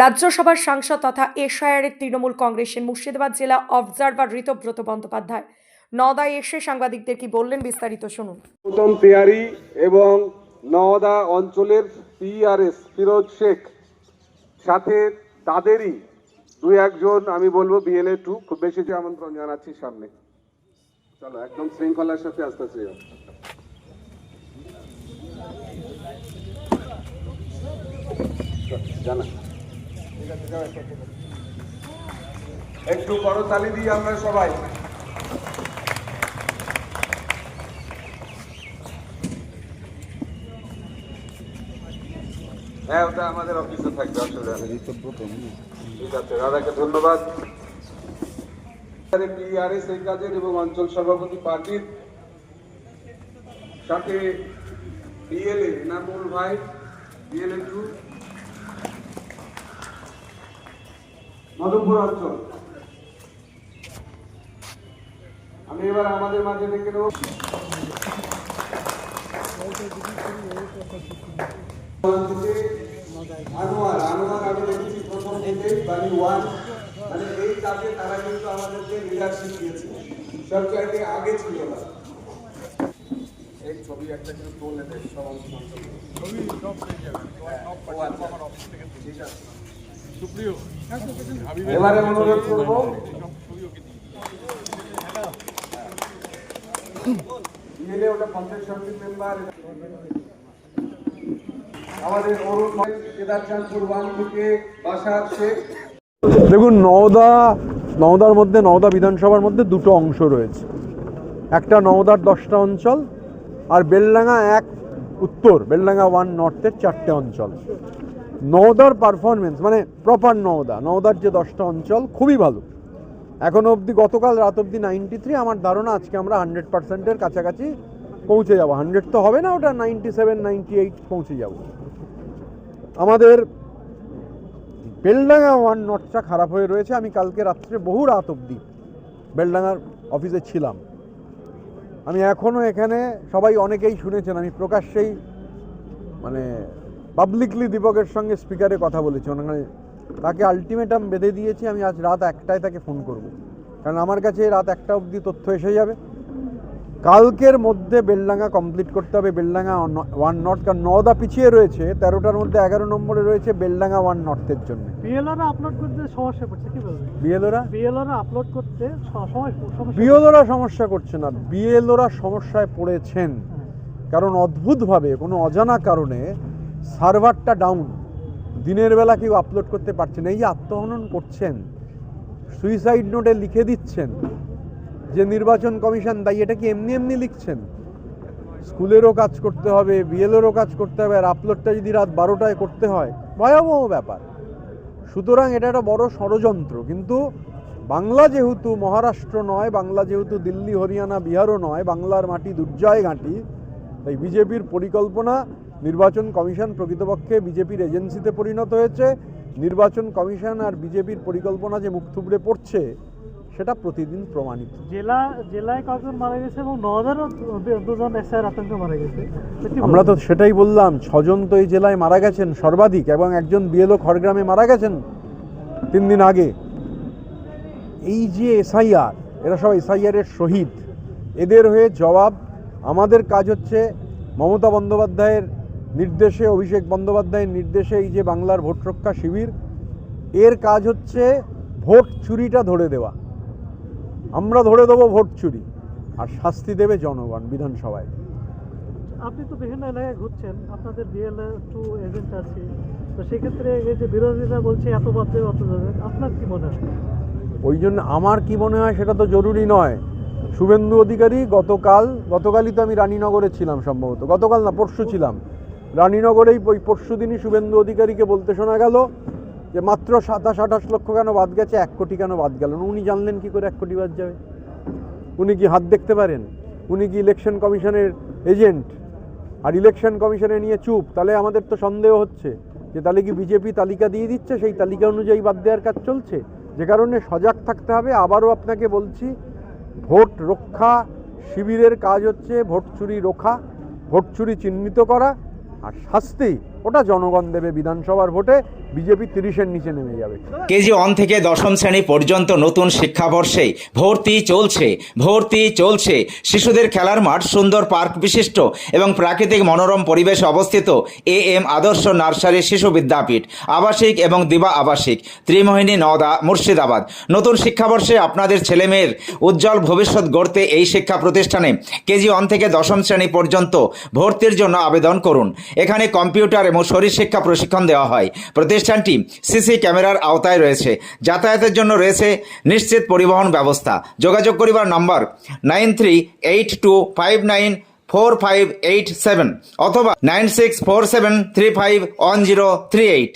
রাজ্যসভার সাংসদ তথা এশায়ারের তৃণমূল কংগ্রেসের মুর্শিদাবাদ জেলা অবজারভার ঋতব্রত বন্দ্যোপাধ্যায়। নদায় এসে সাংবাদিকদের কি বললেন বিস্তারিত শুনুন। গৌতম তিওয়ারি এবং নওদা অঞ্চলের পিআরএস ফিরোজ শেখ, সাথে তাদেরই দুই একজন, আমি বলব বিএলএ টু খুব বেশি যে আমন্ত্রণ জানাচ্ছি সামনে। চলো, একদম শৃঙ্খলার সাথে আস্তে আস্তে জানা। একটা করে। একটু করতালি দিই আমরা সবাই হ্যাঁ ওটা আমাদের অফিসে থাকবে অসুবিধা ঠিক আছে, দাদাকে ধন্যবাদ পিআরএস এই কাজের এবং অঞ্চল সভাপতি পার্টির সাথে বিএলএ নামুল ভাই বিএলএ টু মধুপুর অঞ্চল। আমি এবার আমাদের মাঝে ডেকে নেব। আনোয়ার আনোয়ার আমি দেখেছি প্রথম থেকে বাড়ি ওয়ান। মানে এই কাজে তারা কিন্তু আমাদেরকে লিডারশিপ দিয়েছে। সরকারকে আগে ছিল না। এই ছবি একটা কিন্তু তোলে দেয় সব অংশ ছবি সব ঠিক আছে। এবারে অনুরোধ করব। মিলে ওটা পঞ্চায়েত সমিতির মেম্বার আমাদের অরুণ কেদারচাঁদপুর ওয়ান থেকে বাসার শেখ দেখুন নওদা নওদার মধ্যে নওদা বিধানসভার মধ্যে দুটো অংশ রয়েছে। একটা নওদার দশটা অঞ্চল আর বেলডাঙ্গা এক উত্তর বেলডাঙ্গা ওয়ান নর্থের চারটে অঞ্চল। নওদার পারফরমেন্স মানে প্রপার নওদা। নওদার যে দশটা অঞ্চল খুবই ভালো। এখনও অবধি গতকাল রাত অবধি নাইনটি থ্রি আমার ধারণা আজকে আমরা হান্ড্রেড পার্সেন্টের কাছাকাছি পৌঁছে যাব। হান্ড্রেড তো হবে না, ওটা নাইনটি সেভেন নাইনটি এইট পৌঁছে যাব। আমাদের বেলডাঙ্গা ওয়ান নটটা খারাপ হয়ে রয়েছে। আমি কালকে রাত্রে বহু রাত অবধি বেলডাঙ্গার অফিসে ছিলাম। আমি এখনও এখানে, সবাই অনেকেই শুনেছেন, আমি প্রকাশ্যেই মানে পাবলিকলি দীপকের সঙ্গে স্পিকারে কথা বলেছি। ওখানে তাকে আলটিমেটাম বেঁধে দিয়েছি আমি আজ রাত একটায় তাকে ফোন করব। কারণ আমার কাছে রাত একটা অবধি তথ্য এসে যাবে। কালকের মধ্যে বেলডাঙ্গা কমপ্লিট করতে হবে। বেলডাঙ্গা ওয়ান নর্থ কারণ নদা পিছিয়ে রয়েছে তেরোটার মধ্যে এগারো নম্বরে রয়েছে বেলডাঙ্গা ওয়ান নর্থের জন্য। বিএলওরা আপলোড করতে সমস্যা পড়ছে কি বলবেন বিএলওরা? বিএলওরা আপলোড করতে বিএলওরা সমস্যা করছে না। বিএলওরা সমস্যায় পড়েছেন। কারণ অদ্ভুতভাবে কোনো অজানা কারণে সার্ভারটা ডাউন। দিনের বেলা কেউ আপলোড করতে পারছে না। এই আত্মহনন করছেন, সুইসাইড নোটে লিখে দিচ্ছেন যে নির্বাচন কমিশন দায়ী, এটা কি এমনি এমনি লিখছেন? স্কুলেরও কাজ করতে হবে বিএলেরও কাজ করতে হবে, আর আপলোডটা যদি রাত বারোটায় করতে হয়, ভয়াবহ ব্যাপার। সুতরাং এটা একটা বড় ষড়যন্ত্র। কিন্তু বাংলা যেহেতু মহারাষ্ট্র নয়, বাংলা যেহেতু দিল্লি, হরিয়ানা, বিহারও নয়, বাংলার মাটি দুর্জয় ঘাঁটি, তাই বিজেপির পরিকল্পনা নির্বাচন কমিশন প্রকৃতপক্ষে বিজেপির এজেন্সিতে পরিণত হয়েছে। নির্বাচন কমিশন আর বিজেপির পরিকল্পনা যে মুখ থুবড়ে পড়ছে সেটা প্রতিদিন প্রমাণিত। জেলা জেলায় কয়েকজন মারা গেছে এবং নদারও দুজন এসআইয়ের আতঙ্কে মারা গেছে। আমরা তো সেটাই বললাম ছজন তো এই জেলায় মারা গেছেন সর্বাধিক এবং একজন বিএলও খড়গ্রামে মারা গেছেন তিন দিন আগে। এই যে এসআইআর এরা সব এসআইআর এর শহীদ। এদের হয়ে জবাব আমাদের কাজ হচ্ছে মমতা বন্দ্যোপাধ্যায়ের নির্দেশে অভিষেক বন্দ্যোপাধ্যায়ের নির্দেশে এই যে বাংলার ভোট রক্ষা শিবির এর কাজ হচ্ছে ভোট চুরিটা ধরে দেওয়া। আমরা ধরে দেবো ভোট চুরি আর শাস্তি দেবে জনগণ বিধানসভায়। আপনি তো বিভিন্ন এলাকায় ঘুরছেন আপনাদের বিএল টু এজেন্ট আছে তো সেক্ষেত্রে এই যে বিরোধীরা বলছে এত বাদ অত আপনার কি মনে হয়? ওই জন্য আমার কি মনে হয় সেটা তো জরুরি নয়। শুভেন্দু অধিকারী গতকাল গতকালই তো আমি রানীনগরে ছিলাম সম্ভবত গতকাল না পরশু ছিলাম। রানীনগরেই ওই পরশু দিনই শুভেন্দু অধিকারীকে বলতে শোনা গেল যে মাত্র সাতাশ আঠাশ লক্ষ কেন বাদ গেছে, এক কোটি কেন বাদ গেল? উনি জানলেন কি করে এক কোটি বাদ যাবে? উনি কি হাত দেখতে পারেন? উনি কি ইলেকশন কমিশনের এজেন্ট? আর ইলেকশন কমিশনে নিয়ে চুপ? তাহলে আমাদের তো সন্দেহ হচ্ছে যে তাহলে কি বিজেপি তালিকা দিয়ে দিচ্ছে? সেই তালিকা অনুযায়ী বাদ দেওয়ার কাজ চলছে? যে কারণে সজাগ থাকতে হবে। আবারও আপনাকে বলছি, ভোট রক্ষা শিবিরের কাজ হচ্ছে ভোট চুরি রোখা, ভোট চুরি চিহ্নিত করা। আর শাস্তি ওটা জনগণ দেবে বিধানসভার ভোটে, বিজেপি তিরিশের নিচে নেমে যাবে। কেজি ওয়ান থেকে দশম শ্রেণি পর্যন্ত নতুন শিক্ষাবর্ষে ভর্তি চলছে ভর্তি চলছে। শিশুদের খেলার মাঠ, সুন্দর পার্ক বিশিষ্ট এবং প্রাকৃতিক মনোরম পরিবেশে অবস্থিত এ এম আদর্শ নার্সারি শিশু বিদ্যাপীঠ, আবাসিক এবং দিবা আবাসিক, ত্রিমোহিনী নওদা, মুর্শিদাবাদ। নতুন শিক্ষাবর্ষে আপনাদের ছেলেমেয়ের উজ্জ্বল ভবিষ্যৎ গড়তে এই শিক্ষা প্রতিষ্ঠানে কেজি ওয়ান থেকে দশম শ্রেণি পর্যন্ত ভর্তির জন্য আবেদন করুন। এখানে কম্পিউটার এবং শরীর শিক্ষা প্রশিক্ষণ দেওয়া হয়। প্রতিষ্ঠানটি সিসি ক্যামেরার আওতায় রয়েছে। যাতায়াতের জন্য রয়েছে নিশ্চিত পরিবহন ব্যবস্থা। যোগাযোগ করিবার নম্বর nine three eight two five nine four five eight seven অথবা nine six four seven three five one zero three eight.